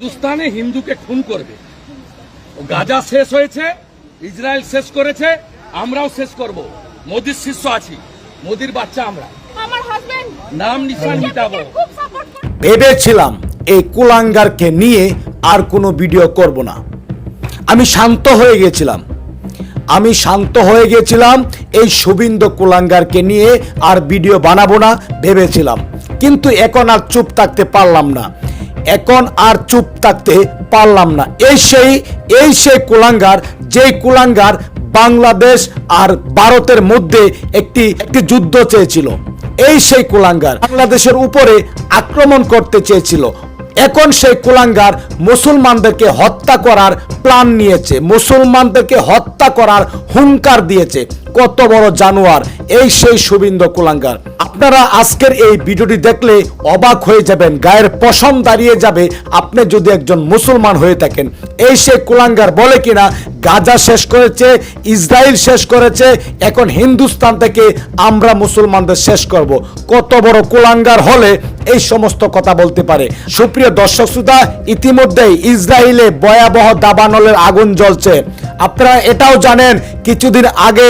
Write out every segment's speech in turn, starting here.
হিন্দুস্তানে হিন্দুকে খুন করবে। গাজা শেষ হয়েছে ইসরায়েল শেষ করেছে আমরাও শেষ করব। মোদির শিষ্য আছি মোদির বাচ্চা আমরা। নাম নিশান মিটাবো ভেবেছিলাম এই কুলাঙ্গারকে নিয়ে আর কোনো ভিডিও করব না। আমি শান্ত হয়ে গেছিলাম। আমি শান্ত হয়ে গেছিলাম এই শুভিন্দ কুলাঙ্গারকে নিয়ে আর ভিডিও বানাবো না ভেবেছিলাম। কিন্তু এখন আর চুপ থাকতে পারলাম না। এখন আর চুপ থাকতে পারলাম না। এই সেই এই সেই কুলাঙ্গার, যেই কুলাঙ্গার বাংলাদেশ আর ভারতের মধ্যে একটি একটি যুদ্ধ চেয়েছিল। এই সেই কুলাঙ্গার বাংলাদেশের উপরে আক্রমণ করতে চেয়েছিল। এখন সেই কুলাঙ্গার মুসলমানদেরকে হত্যা করার প্ল্যান নিয়েছে, মুসলমানদেরকে হত্যা করার হুঙ্কার দিয়েছে। কত বড় জানোয়ার, এই সেই শুভিন্দ কুলাঙ্গার। আপনারা আজকের এই ভিডিওটি দেখলে অবাক হয়ে যাবেন, গায়ের পশম দাঁড়িয়ে যাবে। আপনি যদি একজন মুসলমান হয়ে থাকেন, এই সেই কুলাঙ্গার বলে কিনা, গাজা শেষ করেছে, ইসরায়েল শেষ করেছে, এখন হিন্দুস্তান থেকে আমরা মুসলমানদের শেষ করব। কত বড় কুলাঙ্গার হলে এই সমস্ত কথা বলতে পারে। সুপ্রিয় দর্শক শ্রোতা, ইতিমধ্যেই ইসরায়েলে ভয়াবহ দাবানলের আগুন জ্বলছে। আপনারা এটাও জানেন, কিছুদিন আগে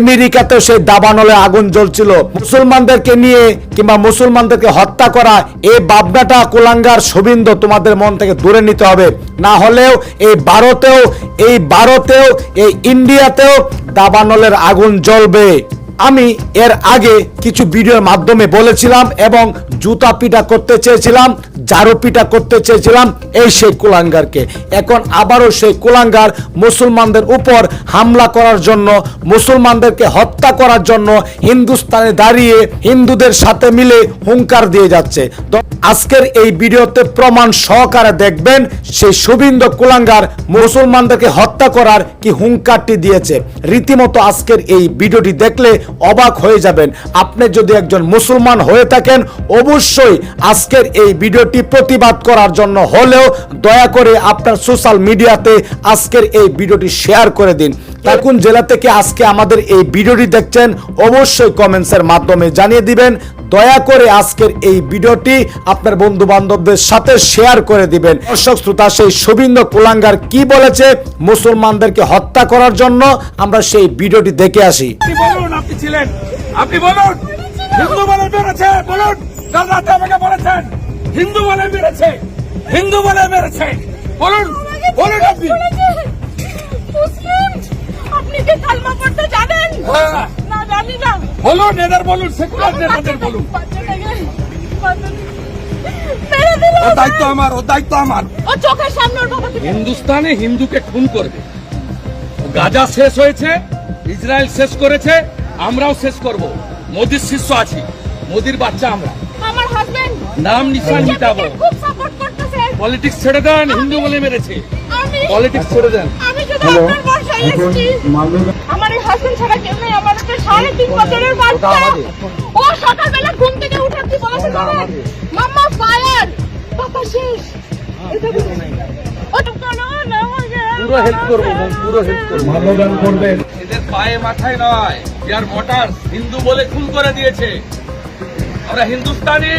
আমেরিকাতেও সেই দাবানলে আগুন জ্বলছিল। মুসলমানদেরকে নিয়ে কিংবা মুসলমানদেরকে হত্যা করা এই বাবনাটা কুলাঙ্গার শুভিন্দ তোমাদের মন থেকে দূরে নিতে হবে। না হলেও এই ভারতেও এই ভারতেও, এই ইন্ডিয়াতেও দাবানলের আগুন জ্বলবে। আমি এর আগে কিছু ভিডিওর মাধ্যমে বলেছিলাম এবং জুতা পিটা করতে চেয়েছিলাম জারু পিটা করতে চেয়েছিলাম এই সেই কুলাঙ্গারকে। এখন আবারও সেই কুলাঙ্গার মুসলমানদের উপর হামলা করার জন্য, মুসলমানদেরকে হত্যা করার জন্য হিন্দুস্তানে দাঁড়িয়ে হিন্দুদের সাথে মিলে হুঙ্কার দিয়ে যাচ্ছে। তো আজকের এই ভিডিওতে প্রমাণ সহকারে দেখবেন সেই শুভিন্দ কুলাঙ্গার মুসলমানদেরকে হত্যা করার কি হুঙ্কারটি দিয়েছে। রীতিমতো আজকের এই ভিডিওটি দেখলে অবাক হয়ে যাবেন। আপনি যদি একজন মুসলমান হয়ে থাকেন, অবশ্যই আজকের এই ভিডিওটি প্রতিবাদ করার জন্য হলেও দয়া করে আপনার সোশ্যাল মিডিয়াতে আজকের এই ভিডিওটি শেয়ার করে দিন। তা কোন জেলা থেকে আজকে আমাদের এই ভিডিওটি দেখছেন অবশ্যই কমেন্টসের মাধ্যমে জানিয়ে দিবেন। দয়া করে আজকের এই ভিডিওটি আপনার বন্ধু বান্ধবদের সাথে শেয়ার করে দিবেন। দর্শক শ্রোতা সেই শুভিন্দ কুলাঙ্গার কি বলেছে মুসলমানদেরকে হত্যা করার জন্য আমরা সেই ভিডিওটি দেখে আসি। আপনি ছিলেন। আপনি বলুন হিন্দু বলে মেরেছে বলুন কাল রাতে আমাকে বলেছেন হিন্দু বলে মেরেছে হিন্দু বলে মেরেছে। বলুন বলুন আপনি। আপনি কি কালমা পড়তে জানেন? হ্যাঁ। না জানি না। বলুন এদের বলুন সেকুলার নেতাদের বলুন। ও দায়িত্ব আমার ও দায়িত্ব আমার। ও চোখের সামনে ওর বাবাকে হিন্দুস্তানে হিন্দুকে খুন করবে। গাজা শেষ হয়েছে ইসরায়েল শেষ করেছে আমরাও শেষ করব। মোদির শিষ্য আছি মোদির বাচ্চা আমরা। আমার হাজবেন্ড নাম নিশান মিটাবো খুব সাপোর্ট করতেছে পলিটিক্স ছেড়ে দেন হিন্দু বলে মেরেছে। পলিটিক্স ছেড়ে দেন। আমি শুধু আপনার বর্ষায় এসেছি। আমার এই হাজবেন্ড ছাড়া কেউ নেই আমার একটা সাড়ে তিন বছরের বাচ্চা। ও সকালবেলা ঘুম থেকে উঠাচ্ছি বলেছে মাম্মা ফায়ার বাবা শেষ। এটা বলে। ও তো কোনো না আমাকে পুরো হেল্প করব পুরো হেল্প করব। মানবদান করবেন। এদের পায়ে মাথায় নয় ইয়ার মোটর হিন্দু বলে খুন করে দিয়েছে। আমরা হিন্দুস্তানি।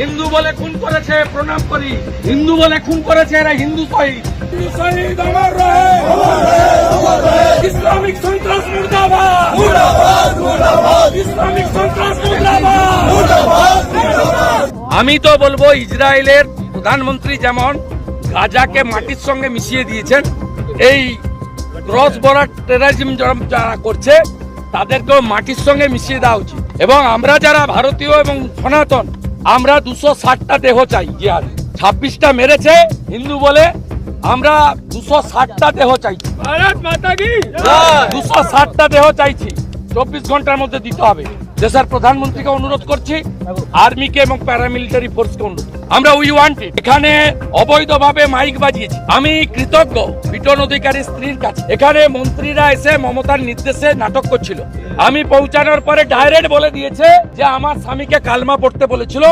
হিন্দু বলে খুন করেছে প্রণাম করি। হিন্দু বলে খুন করেছে এরা হিন্দু শহীদ শহীদ আমার রহে ইসলামিক সন্ত্রাস মুর্দাবাদ। ইসলামিক সন্ত্রাস মুর্দাবাদ। আমি তো বলব ইসরায়েলের প্রধানমন্ত্রী যেমন গাজাকে মাটির সঙ্গে মিশিয়ে দিয়েছেন এই ক্রস বর্ডার টেরারিজম যারা করছে তাদেরকেও মাটির সঙ্গে মিশিয়ে দেওয়া উচিত। এবং আমরা যারা ভারতীয় এবং সনাতন আমরা দুশো ষাটটা দেহ চাই জিয়ার ছাব্বিশটা মেরেছে হিন্দু বলে আমরা দুশো ষাটটা দেহ চাইছি। কি? দুশো ষাটটা দেহ চাইছি। চব্বিশ ঘণ্টার মধ্যে দিতে হবে। দেশের প্রধানমন্ত্রীকে অনুরোধ করছি, আর্মিকে এবং প্যারামিলিটারি ফোর্সকে অনুরোধ আমরা উই ওয়ান্ট এখানে অবৈধভাবে মাইক বাজিয়েছি। আমি কৃতজ্ঞ বিটন অধিকারী স্ত্রীর কাছে। এখানে মন্ত্রীরা এসে মমতার নির্দেশে নাটক করছিল। আমি পৌঁছানোর পরে ডাইরেক্ট বলে দিয়েছে যে আমার স্বামীকে কালমা পড়তে বলেছিল।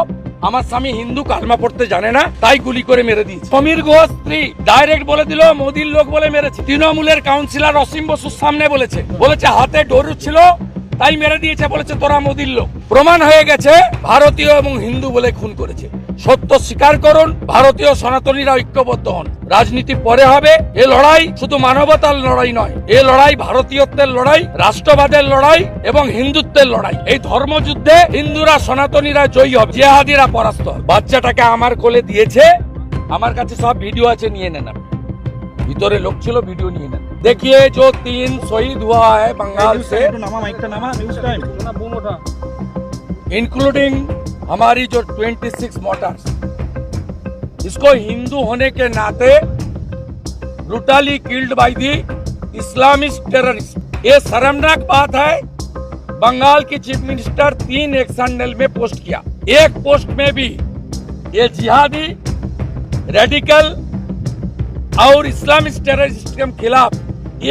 আমার স্বামী হিন্দু, কালমা পড়তে জানে না, তাই গুলি করে মেরে দিয়েছে। সমীর ঘোষ স্ত্রী ডাইরেক্ট বলে দিল, মোদির লোক বলে মেরেছে। তৃণমূলের কাউন্সিলর অসীম বসুর সামনে বলেছে। বলেছে, হাতে ডরু ছিল তাই মেরে দিয়েছে বলেছে, তোরা মোদির লোক। প্রমাণ হয়ে গেছে, ভারতীয় এবং হিন্দু বলে খুন করেছে। সত্য স্বীকার করুন, ভারতীয় সনাতনীরা ঐক্যবদ্ধ হন। রাজনীতি পরে হবে, এ লড়াই শুধু মানবতার লড়াই নয়, এ লড়াই ভারতীয়ত্বের লড়াই, রাষ্ট্রবাদের লড়াই এবং হিন্দুত্বের লড়াই। এই ধর্মযুদ্ধে হিন্দুরা, সনাতনীরা জয়ী হবে, জেহাদিরা পরাস্ত বাচ্চাটাকে আমার কোলে দিয়েছে, আমার কাছে সব ভিডিও আছে, নিয়ে নেন আপনি। ভিতরে লোক ছিল ভিডিও নিয়ে নেন देखिए जो तीन शहीद हुआ है बंगाल से इंक्लूडिंग हमारी जो 26 मोटर्स इसको हिंदू होने के नाते brutally killed by the Islamist terrorist ये शर्मनाक बात है बंगाल की चीफ मिनिस्टर तीन एक्शन नेल में पोस्ट किया एक पोस्ट में भी ये जिहादी रेडिकल और इस्लामिक टेररिस्ट के खिलाफ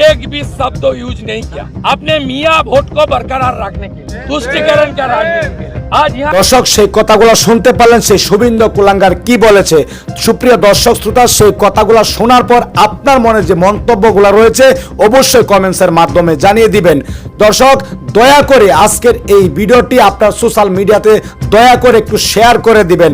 एक भी शब्द यूज नहीं किया अपने मियाँ वोट को बरकरार रखने के लिए तुष्टिकरण का राजनीति के लिए। आज यहाँ দর্শক সেই কথাগুলো শুনতে পারলেন সেই শুভিন্দ কুলাঙ্গার কি বলেছে সুপ্রিয় দর্শক শ্রোতা সেই কথাগুলো শোনার পর আপনার মনে যে মন্তব্যগুলো রয়েছে অবশ্যই কমেন্টসের মাধ্যমে জানিয়ে দিবেন দর্শক দয়া করে আজকের এই ভিডিওটি আপনার সোশ্যাল মিডিয়াতে দয়া করে একটু শেয়ার করে দিবেন